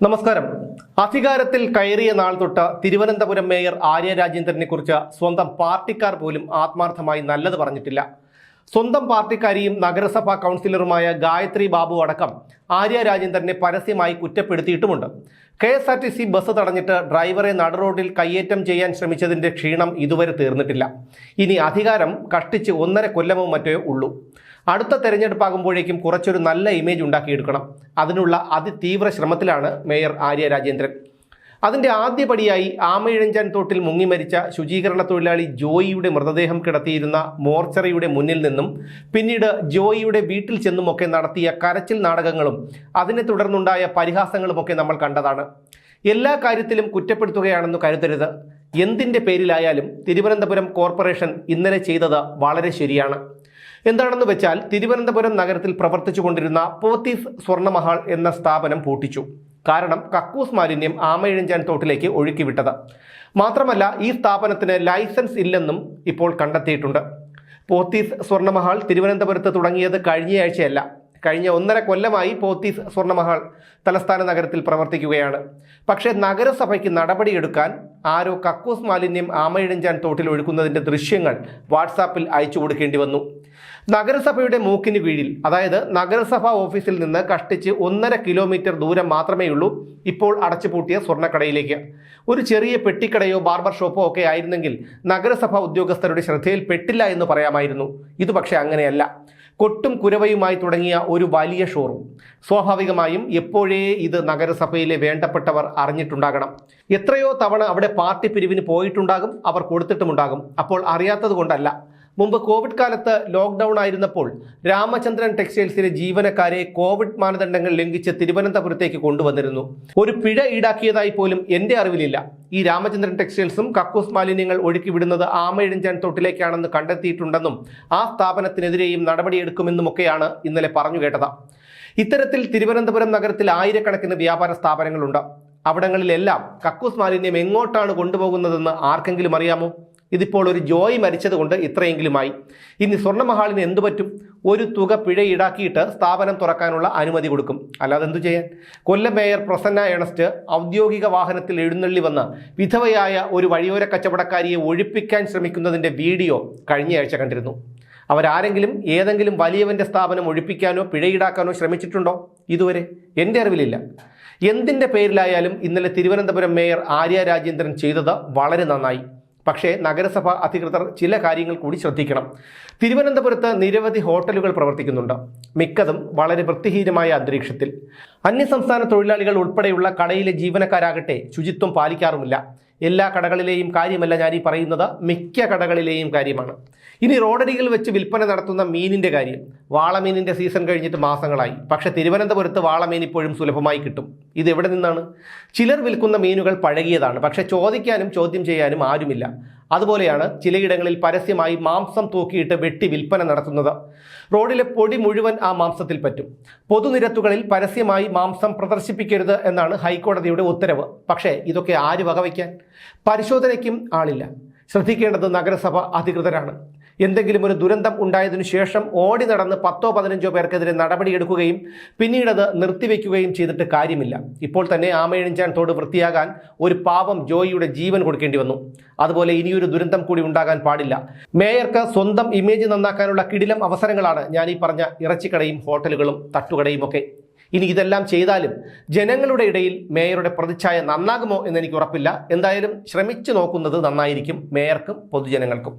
നമസ്കാരം. അധികാരത്തിൽ കയറിയ നാൾ തൊട്ട് തിരുവനന്തപുരം മേയർ ആര്യ രാജേന്ദ്രനെ കുറിച്ച് സ്വന്തം പാർട്ടിക്കാർ പോലും ആത്മാർത്ഥമായി നല്ലത് പറഞ്ഞിട്ടില്ല. സ്വന്തം പാർട്ടിക്കാരിയും നഗരസഭാ കൗൺസിലറുമായ ഗായത്രി ബാബു അടക്കം ആര്യ രാജേന്ദ്രനെ പരസ്യമായി കുറ്റപ്പെടുത്തിയിട്ടുമുണ്ട്. K S R T C bus തടഞ്ഞിട്ട് ഡ്രൈവറെ നടുറോഡിൽ കയ്യേറ്റം ചെയ്യാൻ ശ്രമിച്ചതിന്റെ ക്ഷീണം ഇതുവരെ തീർന്നിട്ടില്ല. ഇനി അധികാരം കഷ്ടിച്ച് ഒന്നര കൊല്ലമോ മറ്റോ ഉള്ളൂ. അടുത്ത തെരഞ്ഞെടുപ്പാകുമ്പോഴേക്കും കുറച്ചൊരു നല്ല ഇമേജ് ഉണ്ടാക്കിയെടുക്കണം. അതിനുള്ള അതിതീവ്ര ശ്രമത്തിലാണ് മേയർ ആര്യ രാജേന്ദ്രൻ. അതിന്റെ ആദ്യപടിയായി ആമയിഴഞ്ചാൻ തോട്ടിൽ മുങ്ങിമരിച്ച ശുചീകരണ തൊഴിലാളി ജോയിയുടെ മൃതദേഹം കിടത്തിയിരുന്ന മോർച്ചറിയുടെ മുന്നിൽ നിന്നും പിന്നീട് ജോയിയുടെ വീട്ടിൽ ചെന്നുമൊക്കെ നടത്തിയ കരച്ചിൽ നാടകങ്ങളും അതിനെ തുടർന്നുണ്ടായ പരിഹാസങ്ങളുമൊക്കെ നമ്മൾ കണ്ടതാണ്. എല്ലാ കാര്യത്തിലും കുറ്റപ്പെടുത്തുകയാണെന്ന് കരുതരുത്. എന്തിന്റെ പേരിലായാലും തിരുവനന്തപുരം കോർപ്പറേഷൻ ഇന്നലെ ചെയ്തത് വളരെ ശരിയാണ്. എന്താണെന്ന് വെച്ചാൽ തിരുവനന്തപുരം നഗരത്തിൽ പ്രവർത്തിച്ചുകൊണ്ടിരുന്ന പോത്തീസ് സ്വർണമഹാൾ എന്ന സ്ഥാപനം പൂട്ടിച്ചു. കാരണം കക്കൂസ് മാലിന്യം ആമയിഴഞ്ചാൻ തോട്ടിലേക്ക് ഒഴുക്കിവിട്ടത്. മാത്രമല്ല ഈ സ്ഥാപനത്തിന് ലൈസൻസ് ഇല്ലെന്നും ഇപ്പോൾ കണ്ടെത്തിയിട്ടുണ്ട്. പോത്തീസ് സ്വർണമഹാൾ തിരുവനന്തപുരത്ത് തുടങ്ങിയത് കഴിഞ്ഞയാഴ്ചയല്ല. കഴിഞ്ഞ ഒന്നര കൊല്ലമായി പോത്തീസ് സ്വർണമഹാൾ തലസ്ഥാന നഗരത്തിൽ പ്രവർത്തിക്കുകയാണ്. പക്ഷേ നഗരസഭയ്ക്ക് നടപടിയെടുക്കാൻ ആരോ കക്കൂസ് മാലിന്യം ആമയിഴഞ്ചാൻ തോട്ടിൽ ഒഴുക്കുന്നതിന്റെ ദൃശ്യങ്ങൾ വാട്സാപ്പിൽ അയച്ചു കൊടുക്കേണ്ടി വന്നു. നഗരസഭയുടെ മൂക്കിന് കീഴിൽ അതായത് നഗരസഭാ ഓഫീസിൽ നിന്ന് കഷ്ടിച്ച് ഒന്നര കിലോമീറ്റർ ദൂരം മാത്രമേ ഉള്ളൂ ഇപ്പോൾ അടച്ചുപൂട്ടിയ സ്വർണക്കടയിലേക്ക്. ഒരു ചെറിയ പെട്ടിക്കടയോ ബാർബർ ഷോപ്പോ ഒക്കെ ആയിരുന്നെങ്കിൽ നഗരസഭാ ഉദ്യോഗസ്ഥരുടെ ശ്രദ്ധയിൽ പെട്ടില്ല എന്ന് പറയാമായിരുന്നു. ഇത് പക്ഷേ അങ്ങനെയല്ല. കൊട്ടും കുരവയുമായി തുടങ്ങിയ ഒരു വലിയ ഷോറൂം. സ്വാഭാവികമായും എപ്പോഴേ ഇത് നഗരസഭയിലെ വേണ്ടപ്പെട്ടവർ അറിഞ്ഞിട്ടുണ്ടാകണം. എത്രയോ തവണ അവിടെ പാർട്ടി പിരിവിന് പോയിട്ടുണ്ടാകും അവർ കൊടുത്തിട്ടുമുണ്ടാകും. അപ്പോൾ അറിയാത്തത് കൊണ്ടല്ല. മുമ്പ് കോവിഡ് കാലത്ത് ലോക്ക്ഡൌൺ ആയിരുന്നപ്പോൾ രാമചന്ദ്രൻ ടെക്സ്റ്റൈൽസിലെ ജീവനക്കാരെ കോവിഡ് മാനദണ്ഡങ്ങൾ ലംഘിച്ച് തിരുവനന്തപുരത്തേക്ക് കൊണ്ടുവന്നിരുന്നു. ഒരു പിഴ ഈടാക്കിയതായി പോലും എന്റെ അറിവിലില്ല. ഈ രാമചന്ദ്രൻ ടെക്സ്റ്റൈൽസും കക്കൂസ് മാലിന്യങ്ങൾ ഒഴുക്കി വിടുന്നത് ആമയിഴഞ്ചാൻ തൊട്ടിലേക്കാണെന്ന് കണ്ടെത്തിയിട്ടുണ്ടെന്നും ആ സ്ഥാപനത്തിനെതിരെയും നടപടിയെടുക്കുമെന്നുമൊക്കെയാണ് ഇന്നലെ പറഞ്ഞു കേട്ടത്. ഇത്തരത്തിൽ തിരുവനന്തപുരം നഗരത്തിൽ ആയിരക്കണക്കിന് വ്യാപാര സ്ഥാപനങ്ങളുണ്ട്. അവിടങ്ങളിലെല്ലാം കക്കൂസ് മാലിന്യം എങ്ങോട്ടാണ് കൊണ്ടുപോകുന്നതെന്ന് ആർക്കെങ്കിലും അറിയാമോ? ഇതിപ്പോൾ ഒരു ജോയി മരിച്ചതുകൊണ്ട് ഇത്രയെങ്കിലുമായി. ഇനി സ്വർണമഹാളിന് എന്തു പറ്റും? ഒരു തുക പിഴ ഈടാക്കിയിട്ട് സ്ഥാപനം തുറക്കാനുള്ള അനുമതി കൊടുക്കും. അല്ലാതെ എന്തു ചെയ്യാൻ? കൊല്ലം മേയർ പ്രസന്ന ഏണസ്റ്റ് ഔദ്യോഗിക വാഹനത്തിൽ എഴുന്നള്ളി വന്ന് വിധവയായ ഒരു വഴിയോര കച്ചവടക്കാരിയെ ഒഴിപ്പിക്കാൻ ശ്രമിക്കുന്നതിന്റെ വീഡിയോ കഴിഞ്ഞയാഴ്ച കണ്ടിരുന്നു. അവരാരെങ്കിലും ഏതെങ്കിലും വലിയവന്റെ സ്ഥാപനം ഒഴിപ്പിക്കാനോ പിഴ ഈടാക്കാനോ ശ്രമിച്ചിട്ടുണ്ടോ? ഇതുവരെ എന്റെ അറിവിലില്ല. എന്തിന്റെ പേരിലായാലും ഇന്നലെ തിരുവനന്തപുരം മേയർ ആര്യ രാജേന്ദ്രൻ ചെയ്തത് വളരെ നന്നായി. പക്ഷേ നഗരസഭ അധികൃതർ ചില കാര്യങ്ങൾ കൂടി ശ്രദ്ധിക്കണം. തിരുവനന്തപുരത്ത് നിരവധി ഹോട്ടലുകൾ പ്രവർത്തിക്കുന്നുണ്ട്. മിക്കതും വളരെ വൃത്തിഹീനമായ അന്തരീക്ഷത്തിൽ. അന്യസംസ്ഥാന തൊഴിലാളികൾ ഉൾപ്പെടെയുള്ള കടയിലെ ജീവനക്കാരാകട്ടെ ശുചിത്വം പാലിക്കാറുമില്ല. എല്ലാ കടകളിലെയും കാര്യമല്ല ഞാൻ ഈ പറയുന്നത്. മിക്ക കടകളിലെയും കാര്യമാണ്. ഇനി റോഡരികിൽ വെച്ച് വിൽപ്പന നടത്തുന്ന മീനിന്റെ കാര്യം. വാളമീനിന്റെ സീസൺ കഴിഞ്ഞിട്ട് മാസങ്ങളായി. പക്ഷേ തിരുവനന്തപുരത്ത് വാളമീൻ ഇപ്പോഴും സുലഭമായി കിട്ടും. ഇത് എവിടെ നിന്നാണ്? ചിലർ വിൽക്കുന്ന മീനുകൾ പഴകിയതാണ്. പക്ഷേ ചോദിക്കാനും ചോദ്യം ചെയ്യാനും ആരുമില്ല. അതുപോലെയാണ് ചിലയിടങ്ങളിൽ പരസ്യമായി മാംസം തൂക്കിയിട്ട് വെട്ടി വിൽപ്പന നടത്തുന്നത്. റോഡിലെ പൊടി മുഴുവൻ ആ മാംസത്തിൽ പറ്റും. പൊതുനിരത്തുകളിൽ പരസ്യമായി മാംസം പ്രദർശിപ്പിക്കരുത് എന്നാണ് ഹൈക്കോടതിയുടെ ഉത്തരവ്. പക്ഷേ ഇതൊക്കെ ആര് വകവയ്ക്കാൻ? പരിശോധനയ്ക്കും ആളില്ല. ശ്രദ്ധിക്കേണ്ടത് നഗരസഭ അധികൃതരാണ്. എന്തെങ്കിലും ഒരു ദുരന്തം ഉണ്ടായതിനു ശേഷം ഓടി നടന്ന് പത്തോ പതിനഞ്ചോ പേർക്കെതിരെ നടപടിയെടുക്കുകയും പിന്നീട് അത് നിർത്തിവെക്കുകയും ചെയ്തിട്ട് കാര്യമില്ല. ഇപ്പോൾ തന്നെ ആമയണിഞ്ചാൻ തോട് വൃത്തിയാകാൻ ഒരു പാവം ജോയിയുടെ ജീവൻ കൊടുക്കേണ്ടി വന്നു. അതുപോലെ ഇനിയൊരു ദുരന്തം കൂടി ഉണ്ടാകാൻ പാടില്ല. മേയർക്ക് സ്വന്തം ഇമേജ് നന്നാക്കാനുള്ള കിടിലം അവസരങ്ങളാണ് ഞാൻ ഈ പറഞ്ഞ ഇറച്ചിക്കടയും ഹോട്ടലുകളും തട്ടുകടയും ഒക്കെ. ഇനി ഇതെല്ലാം ചെയ്താലും ജനങ്ങളുടെ ഇടയിൽ മേയറുടെ പ്രതിച്ഛായ നന്നാകുമോ എന്ന് എനിക്ക് ഉറപ്പില്ല. എന്തായാലും ശ്രമിച്ചു നോക്കുന്നത് നന്നായിരിക്കും മേയർക്കും പൊതുജനങ്ങൾക്കും.